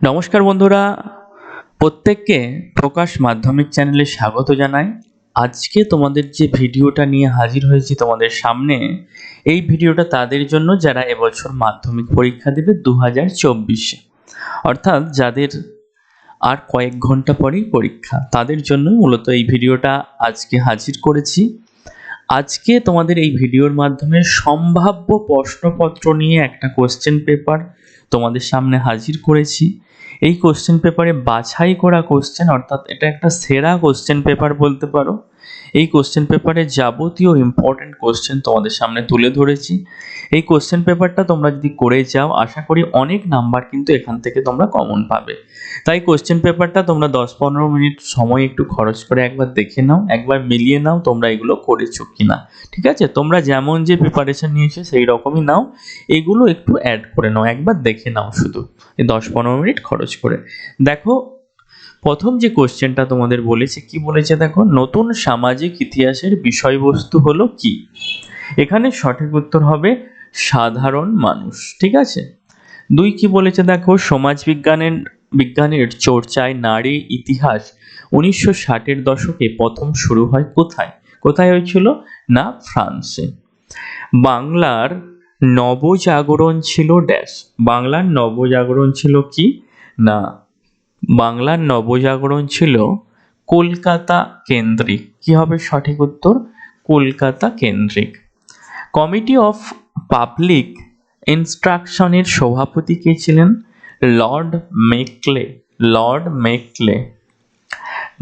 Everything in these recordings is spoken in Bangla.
নমস্কার বন্ধুরা, প্রত্যেককে প্রকাশ মাধ্যমিক চ্যানেলে স্বাগত জানাই। আজকে তোমাদের যে ভিডিওটা নিয়ে হাজির হয়েছি তোমাদের সামনে, এই ভিডিওটা তাদের জন্য যারা এবছর মাধ্যমিক পরীক্ষা দেবে দু হাজার চব্বিশে। অর্থাৎ যাদের আর কয়েক ঘণ্টা পরেই পরীক্ষা, তাদের জন্য মূলত এই ভিডিওটা আজকে হাজির করেছি। আজকে তোমাদের এই ভিডিওর মাধ্যমে সম্ভাব্য প্রশ্নপত্র নিয়ে একটা কোশ্চেন পেপার তোমাদের সামনে হাজির করেছি। এই কোশ্চেন পেপারে বাছাই করা কোশ্চেন অর্থাৎ এটা একটা সেরা কোশ্চেন পেপার বলতে পারো। এই কোশ্চেন পেপারে যাবতীয় ইম্পর্টেন্ট কোশ্চেন তোমাদের সামনে তুলে ধরেছি। এই কোশ্চেন পেপারটা তোমরা যদি করে যাও, আশা করি অনেক নাম্বার কিন্তু এখান থেকে তোমরা কমন পাবে। তাই কোশ্চেন পেপারটা তোমরা দশ পনেরো মিনিট সময় একটু খরচ করে একবার দেখে নাও, একবার মিলিয়ে নাও তোমরা এগুলো করেছ কিনা। ঠিক আছে? তোমরা যেমন যে প্রিপারেশন নিয়েছো সেই রকমই নাও, এগুলো একটু অ্যাড করে নাও, একবার দেখে নাও শুধু। দশ পনেরো মিনিট খরচ করে। দেখো, প্রথম যে কোশ্চেনটা তোমাদের বলেছে, কি বলেছে দেখো? নতুন সামাজিক ইতিহাসের বিষয়বস্তু হলো কি? এখানে সঠিক উত্তর হবে, সাধারণ মানুষ, ঠিক আছে? দুই, কি বলেছে দেখো? সমাজ বিজ্ঞানের বিজ্ঞানের চর্চায় নারী ইতিহাস উনিশশো ষাটের দশকে প্রথম শুরু হয় কোথায়? কোথায় হয়েছিল? না, ফ্রান্সে। বাংলার নবজাগরণ ছিল ড্যাশ। বাংলার নবজাগরণ ছিল কি? না, বাংলার নবজাগরণ ছিল কলকাতা কেন্দ্রিক। কি হবে সঠিক উত্তর? কলকাতা কেন্দ্রিক। কমিটি অফ পাবলিক ইনস্ট্রাকশনের সভাপতি কে ছিলেন? Lord Macaulay Lord Macaulay.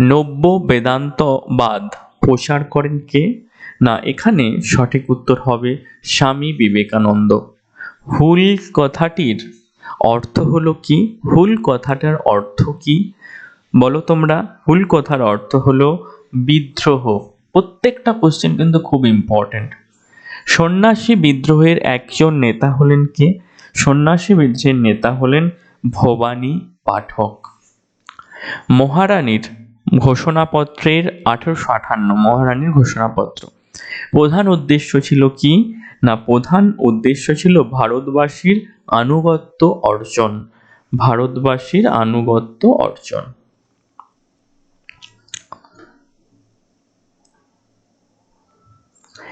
নব্য বেদান্তবাদ প্রচার করেন কে? না, এখানে সঠিক উত্তর হবে স্বামী বিবেকানন্দ। হুল কথাটির অর্থ হলো কি? হুল কথাটার অর্থ কি? বলো তোমরা, হুল কথার অর্থ হলো বিদ্রোহ। প্রত্যেকটা কোশ্চেন কিন্তু খুব ইম্পর্ট্যান্ট সন্ন্যাসী বিদ্রোহের একজন নেতা হলেন কে? সন্ন্যাসী বিদ্রোহের নেতা হলেন ভবানী পাঠক। মহারানীর ঘোষণাপত্রের আঠেরোশো আঠান্ন মহারানীর ঘোষণাপত্র। প্রধান উদ্দেশ্য ছিল কি? না প্রধান উদ্দেশ্য ছিল ভারতবাসীর আনুগত্য অর্জন। ভারতবাসীর আনুগত্য অর্জন।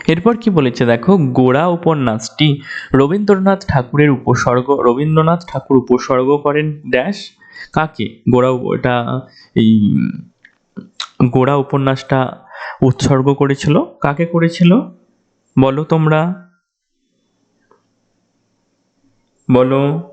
এরপর কি বলেছে দেখো, গোড়া উপন্যাসটি রবীন্দ্রনাথ ঠাকুরের উপসর্গ, রবীন্দ্রনাথ ঠাকুর উপসর্গ করেন ড্যাশ। কাকে? গোড়া এটা এই গোড়া উপন্যাসটা উৎসর্গ করেছিল। কাকে করেছিল? বলো তোমরা। বলো।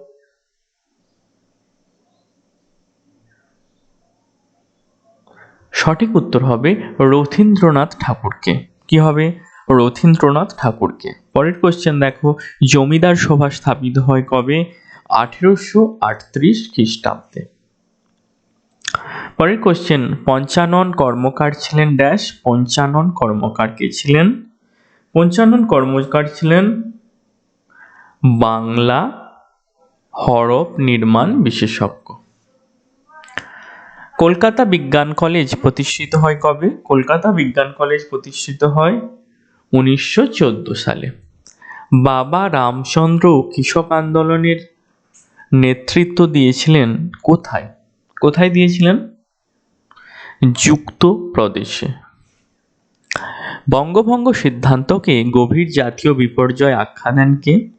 সঠিক উত্তর হবে রথীন্দ্রনাথ ঠাকুরকে। কি হবে? রথীন্দ্রনাথ ঠাকুরকে। পরের কোশ্চেন দেখো, জমিদার সভা স্থাপিত হয় কবে? আঠেরোশো আটত্রিশ খ্রিস্টাব্দে। পরের কোশ্চেন পঞ্চানন কর্মকার ছিলেন ড্যাশ পঞ্চানন কর্মকার কে ছিলেন? পঞ্চানন কর্মকার ছিলেন বাংলা হরফ নির্মাণ বিশেষজ্ঞ। কলকাতা বিজ্ঞান কলেজ প্রতিষ্ঠিত হয় কবে? কলকাতা বিজ্ঞান কলেজ প্রতিষ্ঠিত হয় উনিশশো চোদ্দ সালে। বাবা রামচন্দ্র কৃষক আন্দোলনের নেতৃত্ব দিয়েছিলেন কোথায়? কোথায় দিয়েছিলেন? যুক্ত প্রদেশে বঙ্গভঙ্গ সিদ্ধান্তকে গভীর জাতীয় বিপর্যয় আখ্যা দেন কে?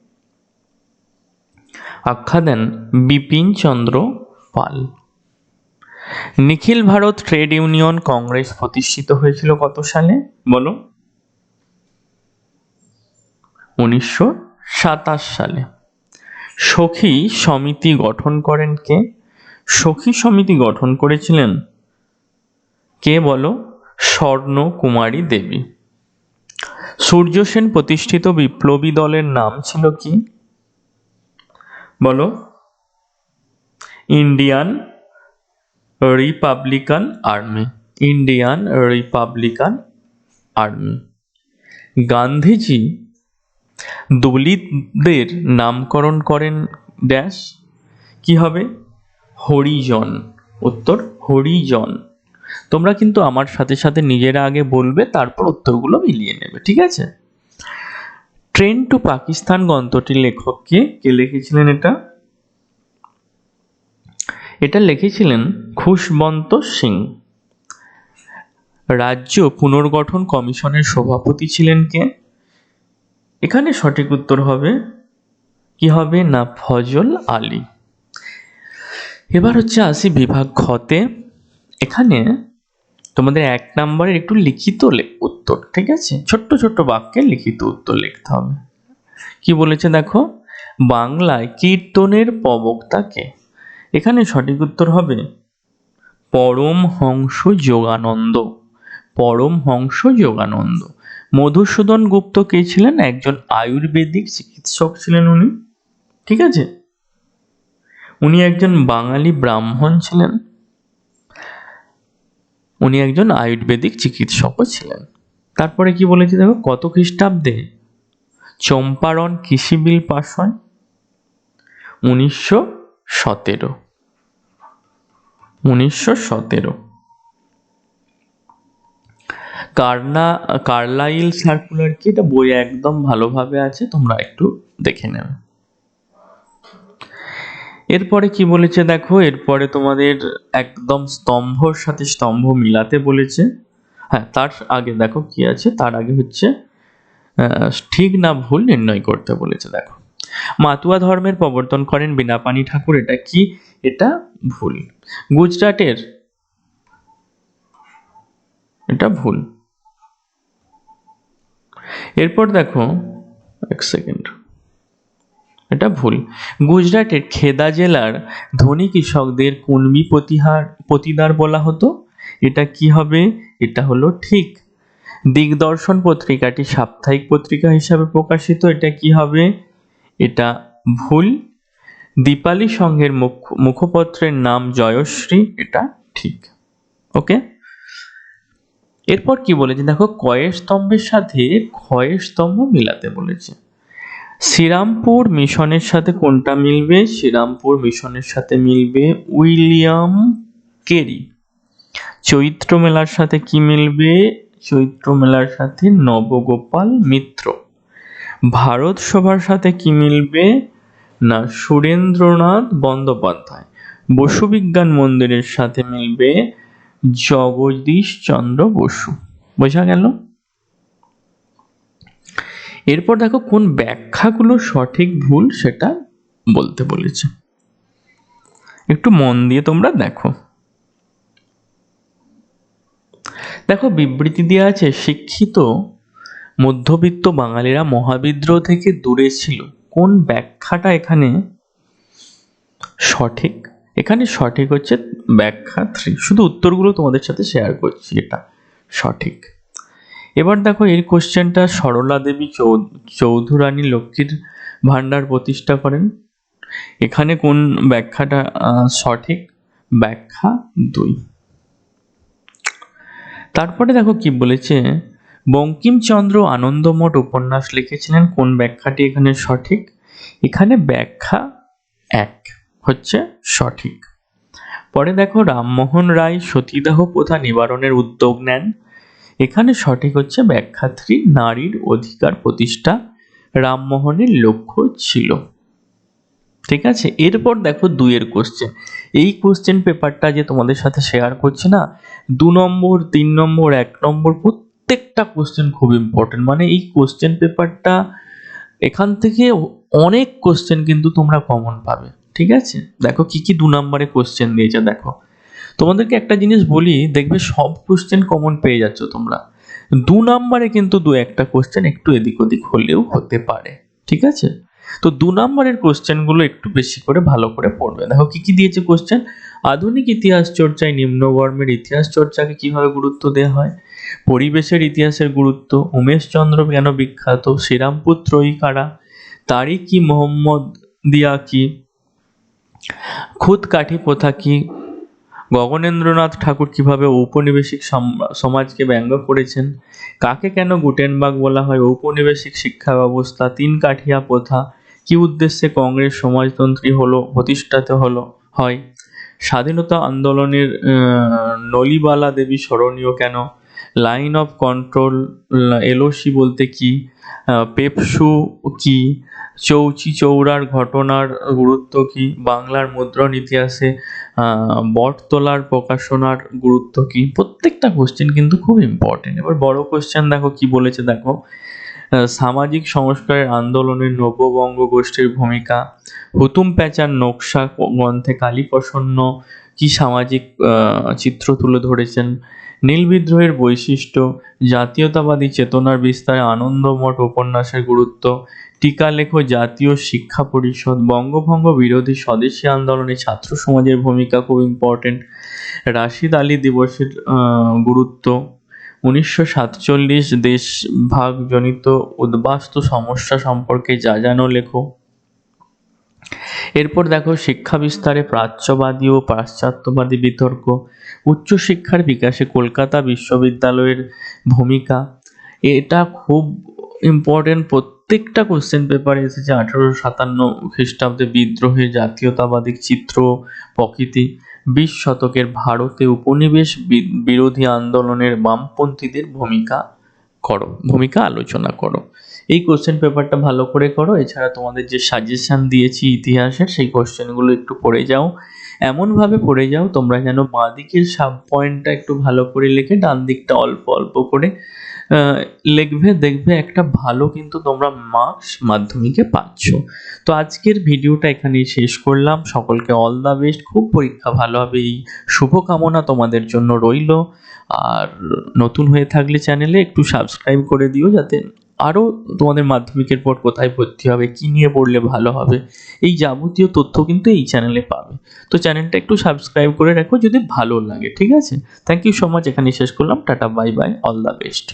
আখ্যা দেন বিপিন চন্দ্র পাল। নিখিল ভারত ট্রেড ইউনিয়ন কংগ্রেস প্রতিষ্ঠিত হয়েছিল কত সালে? বলো। উনিশশো সাতাশ সালে। সখী সমিতি গঠন করেন কে? সখী সমিতি গঠন করেছিলেন কে বলো? স্বর্ণ কুমারী দেবী। সূর্য সেন প্রতিষ্ঠিত বিপ্লবী দলের নাম ছিল কি? বলো। Indian Republican Army Indian Republican Army Gandhiji দলিতদের নামকরণ করেন ড্যাশ। কি হবে? হরিজন। উত্তর, হরিজন। তোমরা কিন্তু আমার সাথে সাথে নিজেরা আগে বলবে, তারপর উত্তরগুলো মিলিয়ে নেবে, ঠিক আছে? ট্রেন টু পাকিস্তান গ্রন্থটির লেখক কে? কে লিখেছিলেন এটা? এটা লিখেছিলেন খুশবন্ত সিং। রাজ্য পুনর্গঠন কমিশনের সভাপতি ছিলেন কে? এখানে সঠিক উত্তর হবে, কি হবে? না, ফজল আলী। এবার হচ্ছে আসি বিভাগ খতে এখানে তোমাদের এক নম্বরের একটু লিখিত উত্তর, ঠিক আছে? ছোট্ট ছোট্ট বাক্যে লিখিত উত্তর লিখতে হবে। কি বলেছে দেখো? বাংলায় কীর্তনের প্রবক্তাকে এখানে সঠিক উত্তর হবে পরমহংস যোগানন্দ। পরমহংস যোগানন্দ। মধুসূদন গুপ্ত কে ছিলেন? একজন আয়ুর্বেদিক চিকিৎসক ছিলেন উনি, ঠিক আছে? উনি একজন বাঙালি ব্রাহ্মণ ছিলেন। উনি একজন আয়ুর্বেদিক চিকিৎসকও ছিলেন। তারপরে কি বলেছে দেখো? কত খ্রিস্টাব্দে চম্পারণ কৃষি বিল পাস হয়? উনিশশো সতেরো। উনিশশো সতেরো। কার্না, কার্লাইল সার্কুলার কি? এটা বই একদম ভালোভাবে আছে, তোমরা একটু দেখে নেবে। এরপরে কি বলেছে দেখো, এরপরে তোমাদের একদম স্তম্ভর সাথে স্তম্ভ মিলাতে বলেছে। হ্যাঁ তার আগে দেখো কি আছে, তার আগে হচ্ছে ঠিক না ভুল নির্ণয় করতে বলেছে, দেখো। মাতুয়া ধর্মের প্রবর্তন করেন বিনাপানি ঠাকুর, এটা কি? এটা ভুল। গুজরাটের, এটা ভুল। এরপর দেখো, এক সেকেন্ড। এটা ভুল। গুজরাটের খেদা জেলার ধনী কৃষকদের কুনবি প্রতিহার, প্রতিদার বলা হতো। এটা কি হবে? এটা হলো ঠিক। দিগদর্শন পত্রিকাটি সাপ্তাহিক পত্রিকা হিসাবে প্রকাশিত। এটা কি হবে? এটা ভুল। দীপালি সংঘের মুখ- মুখপত্রের নাম জয়শ্রী। এটা ঠিক। ওকে? এরপর কি বলেছে? দেখো কয়ের স্তম্ভের সাথে ক্ষয়ের স্তম্ভ মিলাতে বলেছে। শ্রীরামপুর মিশনের সাথে কোনটা মিলবে? শ্রীরামপুর মিশনের সাথে মিলবে উইলিয়াম কেরি। চৈত্র মেলার সাথে কি মিলবে? চৈত্র মেলার সাথে নবগোপাল মিত্র। ভারত সভার সাথে কি মিলবে? না, সুরেন্দ্রনাথ বন্দ্যোপাধ্যায়। বসুবিজ্ঞান মন্দিরের সাথে মিলবে জগদীশ চন্দ্র বসু। বোঝা গেল? এরপর দেখো কোন ব্যাখ্যাগুলো সঠিক ভুল সেটা বলতে বলেছে। একটু মন দিয়ে তোমরা দেখো। দেখো বিবৃতি দেওয়া আছে, শিক্ষিত মধ্যবিত্ত বাঙালিরা মহাবিদ্রোহ থেকে দূরে ছিল। কোন ব্যাখ্যাটা এখানে সঠিক? এখানে সঠিক হচ্ছে ব্যাখ্যা থ্রি শুধু উত্তরগুলো তোমাদের সাথে শেয়ার করছি, এটা সঠিক। এবার দেখো এই কোশ্চেনটা সরলা দেবী চৌধুরানী লক্ষ্মীর ভাণ্ডার প্রতিষ্ঠা করেন। এখানে কোন ব্যাখ্যাটা সঠিক? ব্যাখ্যা দুই। তারপরে দেখো কি বলেছে, বঙ্কিমচন্দ্র আনন্দমঠ উপন্যাস লিখেছিলেন। কোন ব্যাখ্যাটি এখানে সঠিক? এখানে ব্যাখ্যা এক হচ্ছে সঠিক। পরে দেখো রামমোহন রায় সতীদাহ প্রথা নিবারণের উদ্যোগ নেন। এখানে সঠিক হচ্ছে ব্যাখ্যা থ্রি নারীর অধিকার প্রতিষ্ঠা। রামমোহনের লক্ষ্য ছিল। ঠিক আছে? এরপর দেখো দুইয়ের কোশ্চেন এই কোশ্চেন পেপারটা যে তোমাদের সাথে শেয়ার করছি না, দু নম্বর, তিন নম্বর, এক নম্বর, প্রত্যেকটা কোশ্চেন খুব ইম্পর্টেন্ট মানে এই কোশ্চেন পেপারটা এখান থেকে অনেক কোশ্চেন কিন্তু তোমরা কমন পাবে। ঠিক আছে? দেখো কি কি দু নম্বরে কোশ্চেন দিয়েছে, দেখো। তোমাদেরকে একটা জিনিস বলি, দেখবে সব কোশ্চেন কমন পেয়ে যাচ্ছ তোমরা। দু নম্বরে কিন্তু দু একটা কোশ্চেন একটু এদিক ওদিক হলেও হতে পারে, ঠিক আছে? তো দু নম্বরের কোশ্চেনগুলো একটু বেশি করে ভালো করে পড়বে। দেখো কি কি দিয়েছে কোশ্চেন আধুনিক ইতিহাস চর্চায় নিম্নবর্মের ইতিহাস চর্চাকে কীভাবে গুরুত্ব দেওয়া হয়? পরিবেশের ইতিহাসের গুরুত্ব, উমেশচন্দ্র কেন বিখ্যাত? শ্রীরামপুর ত্রয়ী কারা? তারিক মোহাম্মদ দিয়া কি? খুদ কাঠি প্রথা কি? গগনেন্দ্রনাথ ঠাকুর কীভাবে ঔপনিবেশিক সম- সমাজকে ব্যঙ্গ করেছেন? কাকে কেন গুটেনবাগ বলা হয় ঔপনিবেশিক শিক্ষা ব্যবস্থা? তিন কাঠিয়া প্রথা, কি উদ্দেশ্যে কংগ্রেস সমাজতন্ত্রী হলো, প্রতিষ্ঠাতে হলো, হয়? স্বাধীনতা আন্দোলনের নলিবালা দেবী স্মরণীয় কেন? লাইন অফ কন্ট্রোল এলওসি বলতে কি? পেপসু কি? চৌচি চৌড়ার ঘটনার গুরুত্ব কী? বাংলার মুদ্রণ ইতিহাসে বটতলার প্রকাশনার গুরুত্ব কী? প্রত্যেকটা কোশ্চেন কিন্তু খুব ইম্পর্টেন্ট এবার বড় কোশ্চেন দেখো কি বলেছে দেখো। সামাজিক সংস্কারের আন্দোলনে নব্যবঙ্গ গোষ্ঠীর ভূমিকা, হুতুম প্যাঁচার নকশা গ্রন্থে কালীপ্রসন্ন, কি সামাজিক চিত্র তুলে ধরেছেন? নীল বিদ্রোহের বৈশিষ্ট্য, জাতীয়তাবাদী চেতনার বিস্তারে আনন্দমঠ উপন্যাসের গুরুত্ব, টিকা লেখো জাতীয় শিক্ষা পরিষদ, বঙ্গভঙ্গ বিরোধী স্বদেশী আন্দোলনে ছাত্র সমাজের ভূমিকা খুব ইম্পর্টেন্ট রাশিদ আলী দিবসের গুরুত্ব, উনিশশো সাতচল্লিশ দেশভাগজনিত উদ্বাস্তু সমস্যা সম্পর্কে যা জানো লেখো। এরপর দেখো শিক্ষা বিস্তারে প্রাচ্যবাদী ও পাশ্চাত্যবাদী বিতর্ক। উচ্চশিক্ষার বিকাশে কলকাতা বিশ্ববিদ্যালয়ের ভূমিকা। এটা খুব ইম্পর্টেন্ট প্রত্যেকটা কোশ্চেন পেপারে এসেছে আঠারোশো সাতান্ন খ্রিস্টাব্দে বিদ্রোহে, জাতীয়তাবাদী চিত্র, প্রকৃতি। বিশ শতকের ভারতে উপনিবেশ বিরোধী আন্দোলনের বামপন্থীদের ভূমিকা করো, ভূমিকা আলোচনা করো। এই কোশ্চেন পেপারটা ভালো করে করো। এছাড়া তোমাদের যে সাজেশন দিয়েছি ইতিহাসের, সেই কোশ্চেনগুলো একটু পড়ে যাও। এমনভাবে পড়ে যাও, তোমরা যেন বাঁ দিকের সাব পয়েন্টটা একটু ভালো করে লিখে ডান দিকটা অল্প অল্প করে লিখবে, দেখবে একটা ভালো কিন্তু তোমরা মার্কস মাধ্যমিকে পাচ্ছ। তো আজকের ভিডিওটা এখানেই শেষ করলাম। সকলকে অল দ্য বেস্ট খুব পরীক্ষা ভালো হবে। এই শুভকামনা তোমাদের জন্য রইল। আর নতুন হয়ে থাকলে চ্যানেলে একটু সাবস্ক্রাইব করে দিও যাতে আরও তোমাদের মাধ্যমিকের পর কোথায় ভর্তি হবে, কী নিয়ে পড়লে ভালো হবে, এই যাবতীয় তথ্য কিন্তু এই চ্যানেলে পাবে। তো চ্যানেলটা একটু সাবস্ক্রাইব করে রাখো যদি ভালো লাগে, ঠিক আছে? থ্যাংক ইউ সো মাচ এখানে শেষ করলাম। Tata bye bye all the best